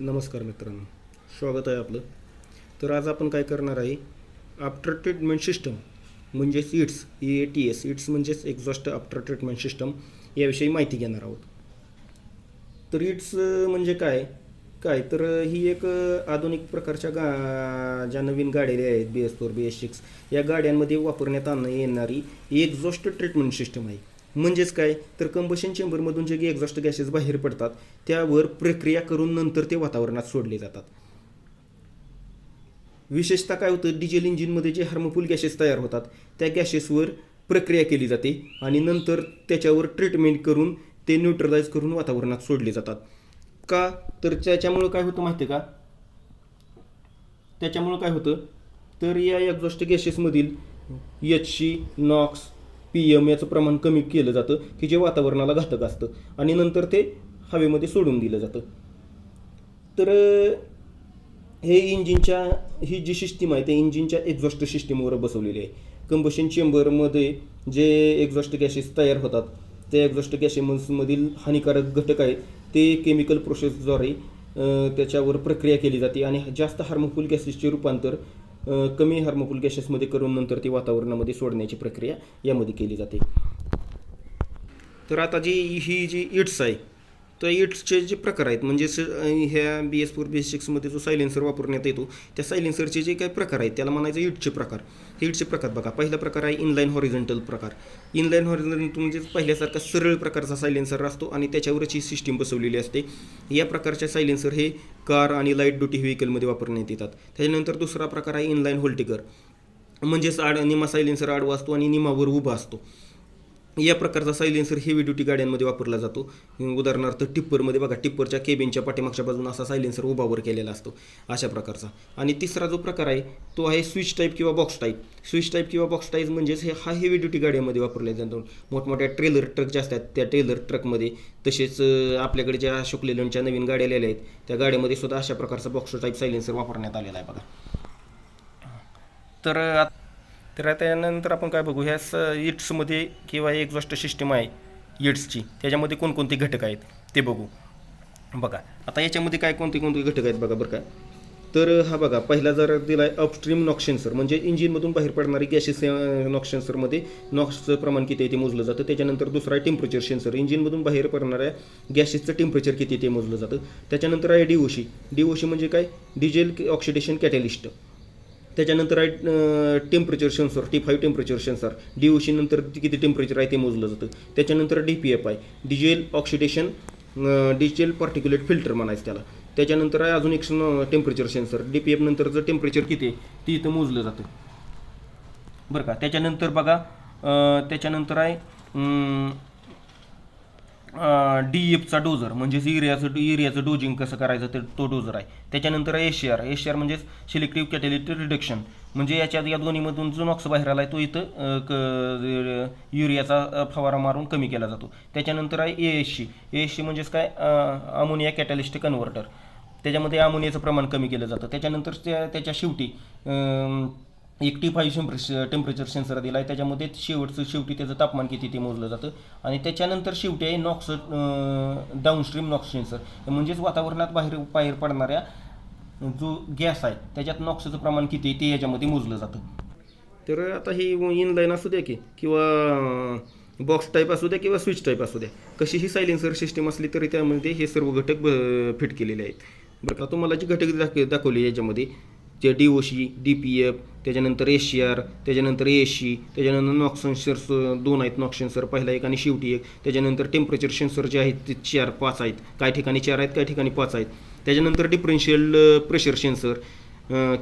नमस्कार मित्रांनो स्वागत आहे आपलं. तर आज आपण काय करणार आहे आफ्टर ट्रीटमेंट सिस्टम म्हणजेच it's E A T S it's म्हणजेच एक्झॉस्ट आफ्टर ट्रीटमेंट सिस्टम याविषयी माहिती घेणार आहोत. तर इट्स म्हणजे काय? काय? तर ही एक आधुनिक प्रकारच्या गा ज्या नवीन गाड्या आहेत B S four B S six या गाड्यांमध्ये वापरण्यात आणणं येणारी एक्झॉस्ट ट्रीटमेंट सिस्टम आहे. म्हणजेच काय? तर कंबशन चेंबरमधून जे एक्झॉस्ट गॅसेस बाहेर पडतात त्यावर प्रक्रिया करून नंतर ते वातावरणात सोडले जातात. विशेषतः काय होतं? डिझेल इंजिनमध्ये जे हार्मफुल गॅसेस तयार होतात त्या गॅसेसवर प्रक्रिया केली जाते आणि नंतर त्याच्यावर ट्रीटमेंट करून ते न्यूट्रलाइज करून वातावरणात सोडले जातात. का? तर त्याच्यामुळं काय होतं माहिती आहे का? त्याच्यामुळं काय होतं? तर या exhaust गॅसेसमधील H C NOx P M याचं प्रमाण कमी केलं जातं की जे वातावरणाला घातक असतं. आणि नंतर ते हवेमध्ये सोडून दिलं जातं. तर हे इंजिनच्या ही जी सिस्टीम आहे ते इंजिनच्या एक्झॉस्ट सिस्टीमवर बसवलेली आहे. कंबशन चेंबरमध्ये जे एक्झॉस्ट गॅसेस तयार होतात त्या एक्झॉस्ट गॅसेसमधील हानिकारक घटक आहेत ते केमिकल प्रोसेसद्वारे त्याच्यावर प्रक्रिया केली जाते. आणि जास्त हार्मफुल गॅसेसचे रूपांतर कमी हार्मफुल गॅसेसमध्ये करून नंतर ती वातावरणामध्ये सोडण्याची प्रक्रिया यामध्ये केली जाते. तर आता जी ही जी इट्स आहे तर इट्सचे जे प्रकार आहेत म्हणजे स- ह्या B S four B S सिक्समध्ये जो सायलेन्सर वापरण्यात येतो त्या सायलेन्सरचे जे काही प्रकार आहेत त्याला म्हणायचं इटचे प्रकार. हे इटचे प्रकार बघा. पहिला प्रकार आहे इनलाईन हॉरिझॉन्टल प्रकार. इनलाईन हॉरिझॉन्टल म्हणजे, म्हणजे पहिल्यासारखा सरळ प्रकारचा सायलेन्सर असतो आणि त्याच्यावरच ही सिस्टीम बसवलेली असते. या प्रकारच्या सायलेन्सर हे कार आणि लाइट ड्युटी व्हेकलमध्ये वापरण्यात येतात. त्याच्यानंतर दुसरा प्रकार आहे इनलाईन होल्टिकर म्हणजेच आड निमा सायलेन्सर आडवा असतो आणि निमावर उभा असतो. या प्रकारचा सायलेन्सर हेवी ड्युटी गाड्यांमध्ये वापरला जातो. उदाहरणार्थ टिप्परमध्ये बघा टिप्परच्या केबिनच्या पाठीमागच्या बाजून असा सायलेन्सर उभावर केलेला असतो. अशा प्रकारचा. आणि तिसरा जो प्रकार आहे तो आहे स्विच टाईप किंवा बॉक्स टाईप स्विच टाईप किंवा बॉक्स टाईप म्हणजेच हे हा हेवी ड्युटी गाड्यांमध्ये वापरल्या जातो. मोठमोठ्या ट्रेलर ट्रक ज्या असतात त्या ट्रेलर ट्रकमध्ये तसेच आपल्याकडे ज्या अशोक लेलंडच्या नवीन गाड्या आलेल्या आहेत त्या गाड्यामध्ये सुद्धा अशा प्रकारचा बॉक्स टाईप सायलेन्सर वापरण्यात आलेला आहे बघा. तर तर त्यानंतर आपण काय बघू ह्या स इट्समध्ये किंवा एक्झॉस्ट सिस्टम आहे इट्सची त्याच्यामध्ये कोणकोणते घटक आहेत ते बघू. बघा आता याच्यामध्ये काय कोणते कोणते घटक आहेत बघा बरं का. तर हा बघा पहिला जर दिला आहे अपस्ट्रीम नॉक सेन्सर म्हणजे इंजिनमधून बाहेर पडणारी गॅसेस नॉक सेन्सरमध्ये नॉक्सचं प्रमाण किती आहे ते मोजलं जातं. त्याच्यानंतर दुसरा आहे टेम्परेचर सेन्सर इंजिनमधून बाहेर पडणाऱ्या गॅसेसचं टेम्परेचर किती आहे ते मोजलं जातं. त्याच्यानंतर आहे डीओशी डीओशी म्हणजे काय? डिझेल ऑक्सिडेशन कॅटॅलिस्ट त्याच्यानंतर आहे temperature sensor T five temperature sensor D ओशी नंतर किती टेम्परेचर आहे ते मोजलं जातं. त्याच्यानंतर डी पी एफ आहे. Diesel oxidation digital particulate filter म्हणायचं त्याला. त्याच्यानंतर आहे अजून एक temperature sensor D P F नंतरचं टेम्परेचर किती आहे ते इथं मोजलं जातं. बरं का? त्याच्यानंतर बघा त्याच्यानंतर आहे डी एफचा डोजर म्हणजेच युरियाचं युरियाचं डोजिंग कसं करायचं ते तो डोजर आहे. त्याच्यानंतर आहे एशियर म्हणजेच सिलेक्टिव्ह कॅटेलिटी रिडक्शन म्हणजे याच्यात या दोन्हीमधून जो नॉक्स बाहेर आला आहे तो इथं क- युरियाचा फवारा मारून कमी केला जातो. त्याच्यानंतर आहे A S C A S C म्हणजेच काय? अमोनिया कॅटॅलिस्ट कन्व्हर्टर त्याच्यामध्ये अमोनियाचं प्रमाण कमी केलं जातं. त्याच्यानंतर त्या त्याच्या शेवटी एक T five temperature temperature sensor दिला आहे त्याच्यामध्ये शेवटचं शेवटी त्याचं तापमान किती ते मोजलं जातं. आणि त्याच्यानंतर शेवटी आहे नॉक्स डाऊनस्ट्रीम नॉक्स सेन्सर म्हणजेच वातावरणात बाहेर बाहेर पडणाऱ्या जो गॅस आहे त्याच्यात नॉक्सचं प्रमाण किती आहे ते याच्यामध्ये मोजलं जातं. तर आता ही इनलाईन असू द्या की किंवा बॉक्स टाईप असू द्या किंवा स्विच टाईप असू द्या कशीही सायलेन्सर सिस्टीम असली तरी त्यामध्ये हे सर्व घटक फिट केलेले आहेत. बरं का तुम्हाला जी घटक दाख दाखवली याच्यामध्ये जे D O C D P F त्याच्यानंतर एस सी आर त्याच्यानंतर ए सी त्याच्यानंतर नॉक्सन सेन्सर्स दोन आहेत नॉक्स सेन्सर पहिला एक आणि शेवटी एक. त्याच्यानंतर टेम्परेचर सेन्सर जे आहेत ते चार पाच आहेत. काही ठिकाणी चार आहेत काही ठिकाणी पाच आहेत. त्याच्यानंतर डिफरन्शियल प्रेशर सेन्सर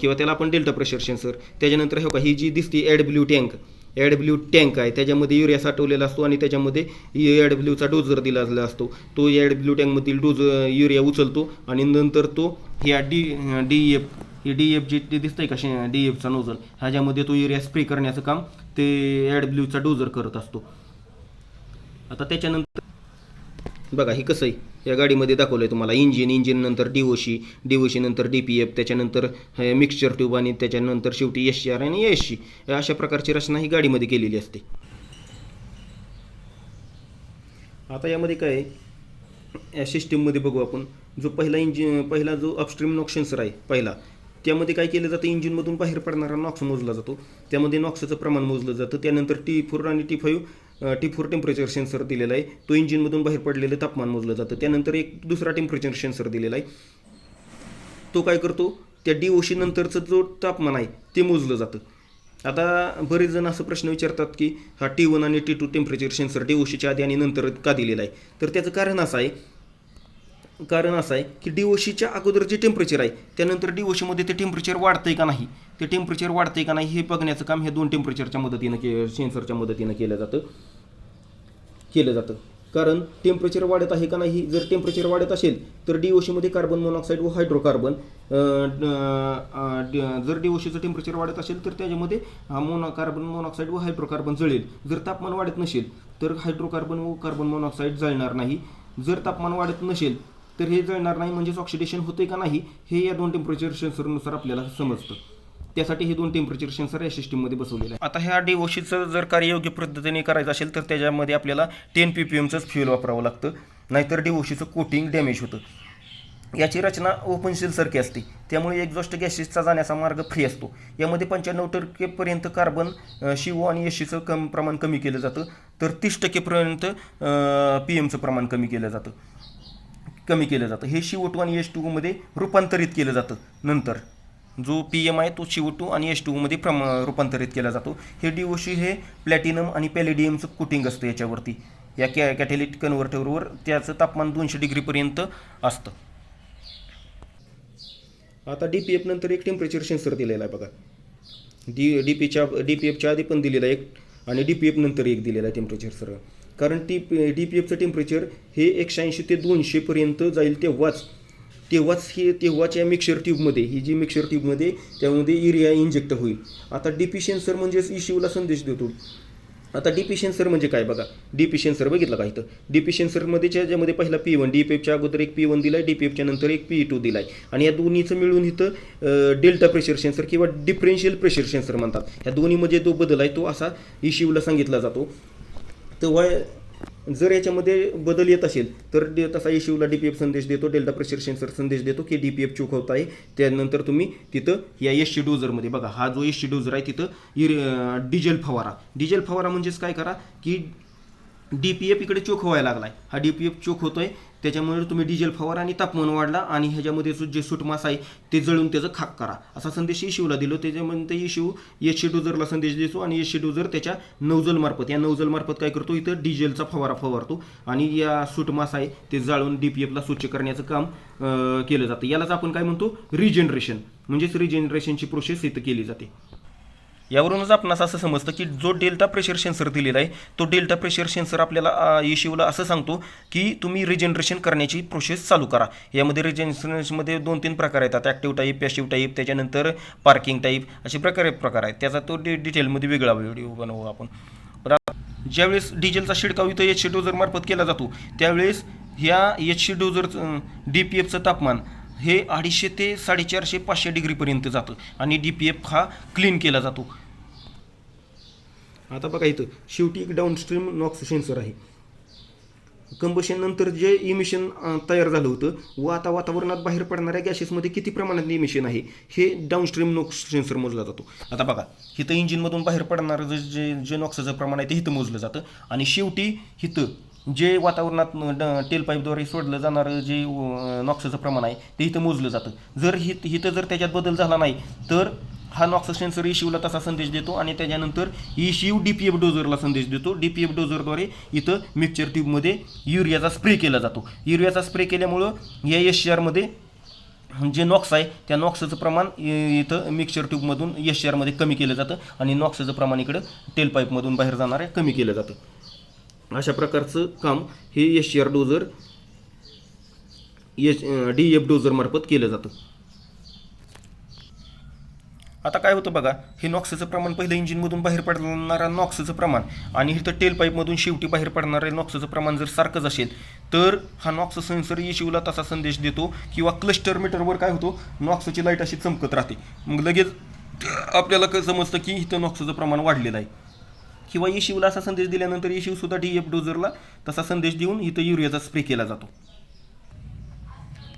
किंवा त्याला आपण डेल्टा प्रेशर सेन्सर त्याच्यानंतर हे का ही जी दिसते AdBlue tank AdBlue tank आहे. त्याच्यामध्ये युरिया साठवलेला असतो आणि त्याच्यामध्ये ॲड ब्ल्यूचा डोजर दिला असतो. तो ॲड ब्ल्यू टँकमधील डोज युरिया उचलतो आणि नंतर तो ह्या डी डी एफ हे डी एफ जी ते दिसतंय का डी एफचा नोजल ह्याच्यामध्ये तो युरिया स्प्रे करण्याचं काम ते ॲड ब्ल्यूचा डोजर करत असतो. आता त्याच्यानंतर बघा हे कसं आहे? या गाडीमध्ये दाखवलं आहे तुम्हाला इंजिन इंजिन नंतर D O C D O C नंतर डी पी एफ त्याच्यानंतर मिक्सचर ट्यूब आणि त्याच्यानंतर शेवटी एस सी आर आणि एस सी अशा प्रकारची रचना ही गाडीमध्ये केलेली असते. आता यामध्ये काय या सिस्टीममध्ये बघू आपण. जो पहिला इंजिन पहिला जो अपस्ट्रीम नॉक सेन्सर आहे पहिला त्यामध्ये काय केलं जातं इंजिनमधून बाहेर पडणारा नॉक्स मोजला जातो. त्यामध्ये नॉक्सचं प्रमाण मोजलं जातं. त्यानंतर टी फोर आणि T five T four temperature sensor दिलेला आहे. तो इंजिनमधून बाहेर पडलेलं तापमान मोजलं जातं. त्यानंतर एक दुसरा टेम्परेचर सेन्सर दिलेला आहे. तो काय करतो त्या डी ओशी नंतरचं जो तापमान आहे ते मोजलं जातं. आता बरेच जण असं प्रश्न विचारतात की हा टी वन आणि T two temperature sensor D ओशीच्या आधी आणि नंतर का दिलेला आहे? तर त्याचं कारण असं आहे कारण असं आहे की डी ओशीच्या अगोदर जे टेम्परेचर आहे त्यानंतर डी ओशीमध्ये ते टेम्परेचर वाढतंय का नाही ते टेम्परेचर वाढतंय का नाही हे बघण्याचं काम हे दोन टेम्परेचरच्या मदतीनं के सेन्सरच्या मदतीनं केलं जातं. केलं जातं. कारण टेम्परेचर वाढत आहे का नाही जर टेम्परेचर वाढत असेल तर डी ओशीमध्ये कार्बन मोनॉक्साईड व हायड्रोकार्बन जर डी ओशीचं टेम्परेचर वाढत असेल तर त्याच्यामध्ये मोनो कार्बन मोनॉक्साईड व हायड्रोकार्बन जळेल. जर तापमान वाढत नसेल तर हायड्रोकार्बन व कार्बन मोनॉक्साईड जळणार नाही. जर तापमान वाढत नसेल तर हे जळणार नाही म्हणजेच ऑक्सिडेशन होते का नाही हे या दोन टेम्परेचर सेन्सरनुसार आपल्याला समजतं. त्यासाठी हे दोन टेम्परेचर सेन्सर या सिस्टीममध्ये बसवलेले आहे आता ह्या डिओशीचं जर कार्य योग्य पद्धतीने करायचं असेल तर त्याच्यामध्ये आपल्याला टेन पी पी एमचंच फ्युल वापरावं लागतं. नाहीतर डिओशीचं कोटिंग डॅमेज होतं. याची रचना ओपन सारखी असते. त्यामुळे एक्झॉस्ट गॅसेसचा जाण्याचा मार्ग फ्री असतो. यामध्ये पंच्याण्णव टक्केपर्यंत कार्बन शिवो आणि एशीचं कम प्रमाण कमी केलं जातं. तर तीस टक्केपर्यंत पी एमचं प्रमाण कमी केलं जातं. कमी केलं जातं. हे सी ओ टू आणि एच टूमध्ये रूपांतरित केलं जातं नंतर. जो पी एम आहे तो सी ओ टू आणि एच टूमध्ये प्रम रूपांतरित केला जातो. हे डी ओ सी हे प्लॅटिनम आणि पॅलेडियमचं कोटिंग असतं याच्यावरती. या कॅ कॅटेलिट कन्व्हर्टरवर त्याचं तापमान दोनशे डिग्रीपर्यंत असतं. आता डी पी एफ नंतर एक टेम्परेचर सेन्सर दिलेला आहे बघा. डी डी पीच्या डी पी एफच्या आधी पण दिलेला एक आणि डी पी एफ नंतर एक दिलेला आहे टेम्परेचर सर कारण टी डी पी एफचं टेम्परेचर हे एकशे ऐंशी ते दोनशेपर्यंत जाईल तेव्हाच. तेव्हाच हे तेव्हाच या मिक्सर ट्यूबमध्ये ही जी मिक्सर ट्यूबमध्ये त्यामध्ये युरिया इंजेक्ट होईल. आता डी पी सेन्सर म्हणजेच इश्यूला संदेश देतो. आता डी पी सेन्सर म्हणजे काय बघा? डी पी सेन्सर बघितलं का इथं? डी पी सेन्सरमध्ये ज्यामध्ये पहिला पी वन डी पी एफच्या अगोदर एक पी वन दिला आहे डी पी एफच्या नंतर एक पी टू दिला आहे आणि या दोन्हीचं मिळून इथं डेल्टा प्रेशर सेन्सर किंवा डिफरेन्शियल प्रेशर सेन्सर म्हणतात. या दोन्हीमध्ये जो बदल आहे तो असा इशिवला सांगितला जातो. तेव्हा जर याच्यामध्ये बदल येत असेल तर तसा इशिवला डी पी एफ संदेश देतो डेल्टा प्रेशर सेन्सर संदेश देतो की डी पी एफ चूक होत आहे त्यानंतर तुम्ही तिथं या एस डोजरमध्ये बघा हा जो एस डोजर आहे तिथं इर डिझेल फवारा. डिझेल फवारा म्हणजेच काय करा की डी पी एफ इकडे चोख व्हायला लागलाय. हा डी पी एफ चोख होतोय. त्याच्यामुळे तुम्ही डिझेल फवारा आणि तापमान वाढला आणि ह्याच्यामध्ये जो- जे सुटमास आहे ते जळून त्याचं खाक करा. असा संदेश इशूला दिलो. त्याच्यामध्ये इशू एच सी डोजरला संदेश देतो आणि एच सी डोजर त्याच्या नौजलमार्फत या नौजलमार्फत काय करतो? इथं डिझेलचा फवारा फवारतो आणि या सुटमास आहे ते जाळून डी पी एफला स्वच्छ करण्याचं काम केलं जातं. यालाच आपण काय म्हणतो? रिजनरेशन. म्हणजेच रिजनरेशनची प्रोसेस इथं केली जाते. यावरूनच आपणास असं समजतं की जो डेल्टा प्रेशर सेन्सर दिलेला आहे तो डेल्टा प्रेशर सेन्सर आपल्याला इशिवला असं सांगतो की तुम्ही रिजनरेशन करण्याची प्रोसेस चालू करा. यामध्ये रिजनरेशनमध्ये दोन तीन प्रकार येतात. ॲक्टिव्ह टाईप पॅशिव्ह टाईप त्याच्यानंतर पार्किंग टाईप असे प्रकारे प्रकार आहेत. त्याचा तो डि डिटेलमध्ये वेगळा व्हिडिओ बनवू आपण. ज्यावेळेस डिझेलचा शिडकाव इथं एचशे सी डोजर मार्फत केला जातो त्यावेळेस ह्या एचशे सी डोजर डी पी एफचं तापमान हे अडीचशे ते साडेचारशे पाचशे डिग्रीपर्यंत जातं आणि डी पी एफ हा क्लीन केला जातो. आता बघा इथं शेवटी एक डाऊनस्ट्रीम नॉक्स सेन्सर आहे. कंबशन नंतर जे इमिशन तयार झालं होतं व आता वातावरणात बाहेर पडणाऱ्या गॅसेसमध्ये किती प्रमाणात इमिशन आहे हे डाऊनस्ट्रीम नॉक्स सेन्सर मोजला जातो. आता बघा इथं इंजिनमधून बाहेर पडणारं जे जे जे नॉक्साचं प्रमाण आहे ते इथं मोजलं जातं. आणि शेवटी इथं जे वातावरणात टेल पाईपद्वारे सोडलं जाणारं जे नॉक्साचं प्रमाण आहे ते इथं मोजलं जातं. जर हित हिथं जर त्याच्यात बदल झाला नाही तर हा नॉक्स सेन्सर इशिवला तसा संदेश देतो आणि त्याच्यानंतर इशिव डी पी एफ डोजरला संदेश देतो. डी पी एफ डोजरद्वारे इथं मिक्सचर ट्यूबमध्ये युरियाचा स्प्रे केला जातो. युरियाचा स्प्रे केल्यामुळं या एस सी आरमध्ये जे नॉक्स आहे त्या नॉक्सचं प्रमाण इथं मिक्सचर ट्यूबमधून एस सी आरमध्ये कमी केलं जातं आणि नॉक्सचं प्रमाण इकडं टेल पाईपमधून बाहेर जाणार आहे कमी केलं जातं. अशा प्रकारचं काम हे S C R doser H D F डोजरमार्फत केलं जातं. आता काय होतं बघा हे नॉक्सचं प्रमाण पहिलं इंजिनमधून बाहेर पडणारा नॉक्सचं प्रमाण आणि इथं टेल पाईपमधून शेवटी बाहेर पडणारे नॉक्सचं प्रमाण जर सारखंच असेल तर हा नॉक्स सेन्सर येशिवला तसा संदेश देतो किंवा क्लस्टर मीटरवर काय होतो नॉक्सची लाइट अशी चमकत राहते. मग लगेच आपल्याला कसं समजतं की इथं नॉक्सचं प्रमाण वाढलेलं आहे. किंवा येशिवला असा संदेश दिल्यानंतर येशिवसुद्धा डी एफ डोजरला तसा संदेश देऊन इथं युरियाचा स्प्रे केला जातो.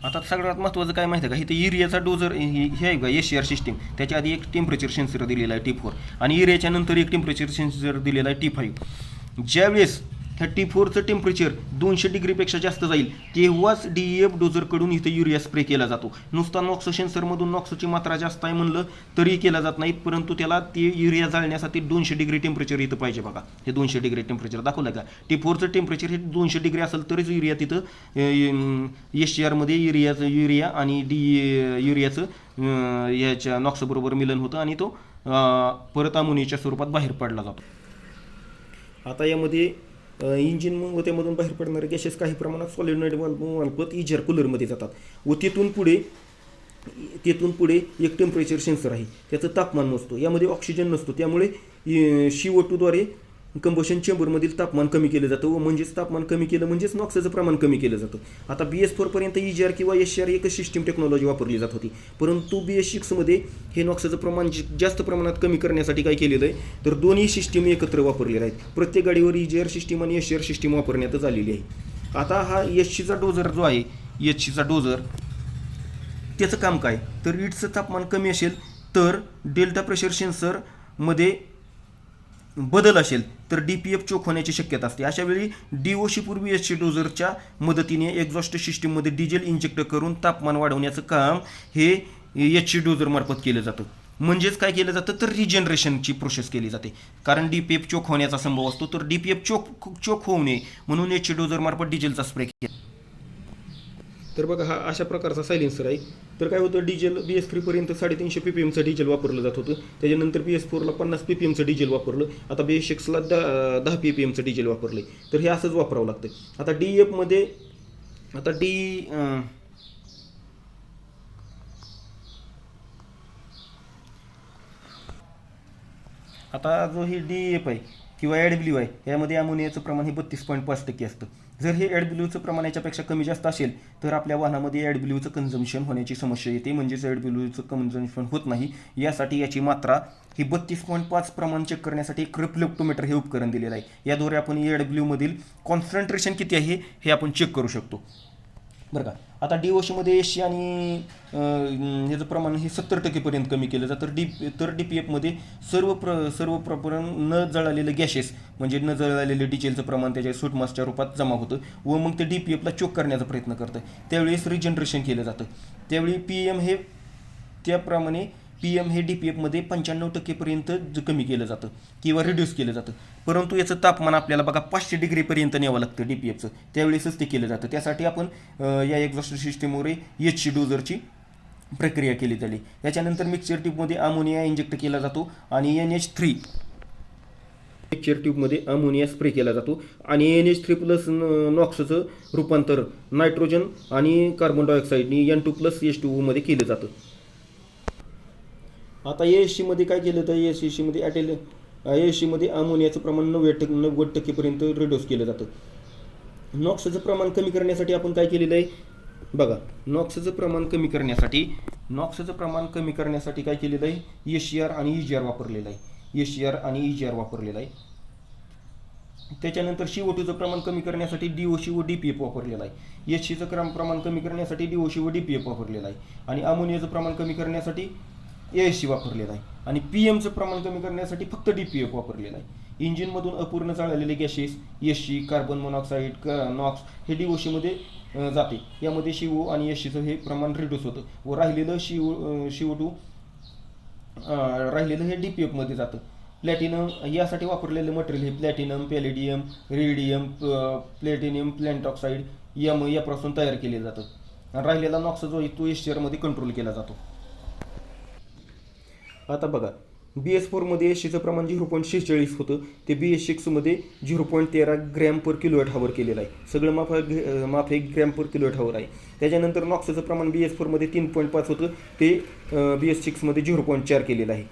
आता सगळ्यात महत्त्वाचं काय माहिती आहे का? इथे युरियाचा डोजर हे आहे का? एशियर सिस्टीम त्याच्या आधी एक टेम्परेचर सेन्सर दिलेला आहे टी फोर आणि युरियाच्या नंतर एक टेम्परेचर सेन्सर दिलेला आहे टी फाईव्ह ज्यावेळेस ह्या फोरचं टेम्परेचर दोनशे डिग्रीपेक्षा जास्त जाईल. तेव्हाच डी एफ डोजरकडून इथं युरिया स्प्रे केला जातो? नुसता नॉक्सो सेन्सरमधून नॉक्सोची मात्रा जास्त आहे म्हणलं तरी केला जात नाही परंतु त्याला ते युरिया जाळण्यासाठी दोनशे डिग्री टेम्परेचर इथं पाहिजे बघा. हे दोनशे डिग्री टेम्परेचर दाखवलं का? टी फोरचं टेम्परेचर हे दोनशे डिग्री असेल तरच युरिया तिथं एस आरमध्ये युरियाचं युरिया आणि डी युरियाचं याच्या नॉक्सबरोबर मिलन होतं आणि तो परत अमोनियाच्या स्वरूपात बाहेर पडला जातो. आता यामध्ये इंजिन व त्यामधून बाहेर पडणारे गॅसेस काही प्रमाणात सॉलिड मार्फत इजर कूलरमध्ये जातात. व तिथून पुढे तेथून पुढे एक टेम्परेचर सेन्सर आहे. त्याचं तापमान नसतो. यामध्ये ऑक्सिजन नसतो. त्यामुळे सी ओ टूद्वारे कंबोशन चेंबरमधील तापमान कमी केलं जातं व म्हणजेच तापमान कमी केलं म्हणजेच नॉक्सचं प्रमाण कमी केलं जातं. आता बी एस फोरपर्यंत ई जी आर किंवा एस आर एकच सिस्टीम टेक्नॉलॉजी वापरली जात होती. परंतु बी एस सिक्समध्ये हे नॉक्सचं प्रमाण जास्त प्रमाणात कमी करण्यासाठी काय केलेलं आहे? तर दोन्ही सिस्टीम एकत्र वापरलेल्या आहेत. प्रत्येक गाडीवर ई जी आर सिस्टीम आणि एस आर सिस्टीम वापरण्यातच आलेली आहे. आता हा एस सीचा डोजर जो आहे एस सीचा डोजर त्याचं काम काय? तर इटचं तापमान कमी असेल तर डेल्टा प्रेशर सेन्सरमध्ये बदल असेल. तर डी पी एफ चोक होण्याची शक्यता असते. अशा वेळी डीओशी पूर्वी एच सी डोझरच्या मदतीने एक्झॉस्ट सिस्टीममध्ये डिझेल इंजेक्ट करून तापमान वाढवण्याचं काम हे एच डोझरमार्फत केलं जातं. म्हणजेच काय केलं जातं? तर रिजनरेशनची प्रोसेस केली जाते. कारण डी पी एफ चोक होण्याचा संभव असतो. तर D P F choke choke होऊ नये म्हणून एच डोझरमार्फत डिझेलचा स्प्रे केला. तर बघा हा अशा प्रकारचा सायलेन्सर आहे. तर काय होतं डिझेल बी एस थ्रीपर्यंत साडेतीनशे पी पी एमचं डिझेल वापरलं जात होतं. त्याच्यानंतर बी एस फोरला पन्नास पी पी एमचं डिझेल वापरलं. आता बी एस सिक्सला दहा दहा पी पी एमचं डिझेल वापरलं तर हे असंच वापरावं लागतं आता डी एफमध्ये आता डी आता जो हे डी एफ आहे किंवा ॲडब्ल्यू आहे यामध्ये अमोनियाचं प्रमाण हे बत्तीस पॉईंट पाच टक्के असतं. जर हे ॲडब्ल्यूचं प्रमाण याच्यापेक्षा कमी जास्त असेल तर आपल्या वाहनामध्ये ॲडब्ल्यूचं कन्झम्शन होण्याची समस्या येते. म्हणजेच ॲडब्ल्यूचं कन्झम्शन होत नाही. यासाठी याची मात्रा ही बत्तीस पॉईंट पाच प्रमाण चेक करण्यासाठी एक रिफ्लेक्टोमीटर हे उपकरण दिलेलं आहे. याद्वारे आपण ॲडब्ल्यूमधील कॉन्सन्ट्रेशन किती आहे हे आपण चेक करू शकतो. बरं का. आता डी ओशीमध्ये एशी आणि याचं ह्याचं प्रमाण हे सत्तर टक्केपर्यंत कमी केलं जातं. डी तर डी पी एफमध्ये सर्व प्र सर्व प्रकरण न जळालेलं गॅसेस म्हणजे न जळालेलं डिझेलचं प्रमाण त्याच्या सूटमासच्या रूपात जमा होतं व मग ते डी पी एफला चोक करण्याचा प्रयत्न करतं. त्यावेळेस रिजनरेशन केलं जातं. त्यावेळी पी एम हे त्याप्रमाणे पी एम हे डी पी एफमध्ये पंच्याण्णव टक्केपर्यंत ज- कमी केलं जातं किंवा रिड्यूस केलं जातं. परंतु याचं तापमान आपल्याला बघा पाचशे डिग्रीपर्यंत न्यावं लागतं डी पी एफचं त्यावेळेसच ते केलं जातं. त्यासाठी आपण या एक्झॉस्ट सिस्टीमवर एच सी डोजरची प्रक्रिया केली झाली त्याच्यानंतर मिक्सर ट्यूबमध्ये अमोनिया इंजेक्ट केला जातो आणि एन एच थ्री मिक्सर ट्यूबमध्ये अमोनिया स्प्रे केला जातो. आणि एन एच थ्री प्लस नॉक्सचं रूपांतर नायट्रोजन आणि carbon डायऑक्साईडनी N two plus H two ओमध्ये केलं जातं. आता ए एस सीमध्ये काय केलं तर ए एस सीमध्ये ॲटेल एशीमध्ये सीमध्ये अमोनियाचं प्रमाण नव्वद टक्के नव्वद टक्केपर्यंत रिड्यूस केलं जातं. नॉक्सचं प्रमाण कमी करण्यासाठी आपण काय केलेलं आहे? बघा नॉक्सचं प्रमाण कमी करण्यासाठी नॉक्सचं प्रमाण कमी करण्यासाठी काय केलेलं आहे? एशियर आणि ई वापरलेलं आहे. एशियर आर आणि ई वापरलेलं आहे. त्याच्यानंतर सी ओ टूचं प्रमाण कमी करण्यासाठी डी ओ सी व डी पी एफ वापरलेलं आहे. एच सीचं क्रम प्रमाण कमी करण्यासाठी डी ओ सी व डी पी एफ वापरलेलं आहे. आणि अमोनियाचं प्रमाण कमी करण्यासाठी ए एस सी वापरलेलं आहे. आणि पी एमचं प्रमाण कमी करण्यासाठी फक्त डी पी एफ वापरलेलं आहे. इंजिनमधून अपूर्ण जाळलेले gases S C carbon monoxide क नॉक्स हे डी ओ सीमध्ये जाते. यामध्ये सी ओ आणि एस सीचं हे प्रमाण रिड्यूस होतं. व राहिलेलं C O C O two राहिलेलं हे डी पी एफमध्ये जातं. प्लॅटिनम यासाठी वापरलेलं मटेरियल हे platinum palladium radium platinum plant oxide M यापासून तयार केले जातं. राहिलेला नॉक्स जो आहे तो एशियरमध्ये कंट्रोल केला जातो. आता बघा बी एस फोरमध्ये एशीचं प्रमाण झिरो पॉईंट शेहेचाळीस होतं. ते बी एस सिक्समध्ये झिरो पॉईंट तेरा ग्रॅम पर किलोवेट हावर केलेलं आहे. सगळं माफ माफ एक ग्रॅम पर किलोवेट हावर आहे. त्याच्यानंतर नॉक्सचं प्रमाण बी एस फोरमध्ये तीन पॉईंट पाच होतं. ते बी एस सिक्समध्ये झिरो पॉईंट चार केलेलं आहे.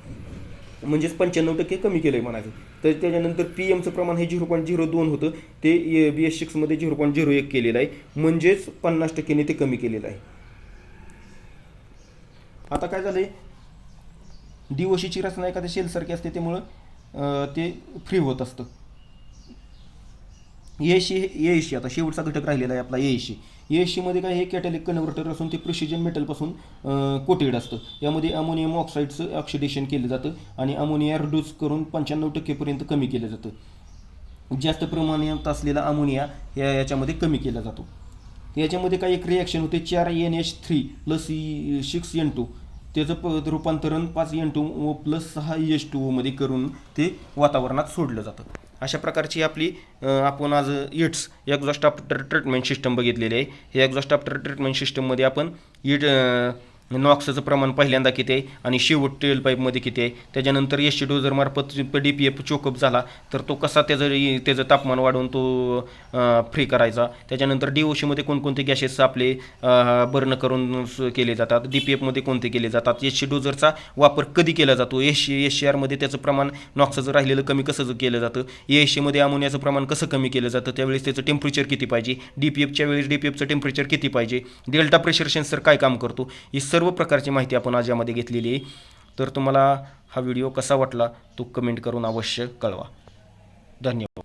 म्हणजेच पंच्याण्णव टक्के कमी केलं आहे म्हणायचं. तर त्याच्यानंतर पी एमचं प्रमाण हे झिरो पॉईंट झिरो दोन होतं. ते बी एस सिक्समध्ये झिरो पॉईंट झिरो एक केलेलं आहे. म्हणजेच पन्नास टक्क्याने ते कमी केलेलं आहे. आता काय झालं आहे डीओशीची रचना एखाद्या शेलसारखी असते त्यामुळं ते फ्री होत असतं. एशी एशी आता शेवटचा घटक राहिलेला आहे आपला एशी एशीमध्ये काय हे कॅटॅलिक कन्व्हर्टर असून ते प्रिसिजन मेटलपासून कोटेड असतं. यामध्ये अमोनियम ऑक्साईडचं ऑक्सिडेशन केलं जातं आणि अमोनिया रिड्यूस करून पंच्याण्णव टक्केपर्यंत कमी केलं जातं. जास्त प्रमाणात असलेला अमोनिया या याच्यामध्ये कमी केला जातो. याच्यामध्ये काही एक रिॲक्शन होते चार N H three plus six N two त्याचं प रूपांतरण पाच एन टू ओ प्लस सहा एच टू ओमध्ये करून ते वातावरणात सोडलं जातं. अशा प्रकारची आपली आपण आज it's exhaust after treatment system बघितलेली आहे. हे एक्झॉस्ट आफ्टर ट्रीटमेंट सिस्टममध्ये आपण इट नॉक्सचं प्रमाण पहिल्यांदा किती आहे आणि शेवट टेल पाईपमध्ये किती आहे? त्याच्यानंतर S डोजरमार्फत D P F choke up झाला तर तो कसा त्याचं त्याचं तापमान वाढवून तो फ्री करायचा? त्याच्यानंतर डी ओशीमध्ये कोणकोणते गॅसेस आपले बर्न करून केले जातात? डी पी एफमध्ये कोणते केले जातात? एस डोजरचा वापर कधी केला जातो? एस एस सी आरमध्ये त्याचं प्रमाण नॉक्सचं राहिलेलं कमी कसं केलं जातं? ए सीमध्ये अमोनियाचं प्रमाण कसं कमी केलं जातं? त्यावेळेस त्याचं टेम्परेचर किती पाहिजे? डी पी एफच्या वेळेस डी पी एफचं टेम्परेचर किती पाहिजे? डेल्टा प्रेशर सेन्सर काय काम करतो? ही सर्व प्रकारची माहिती आपण आज यामध्ये घेतलेली आहे. तर तुम्हाला हा व्हिडिओ कसा वाटला तो कमेंट करून अवश्य कळवा. धन्यवाद.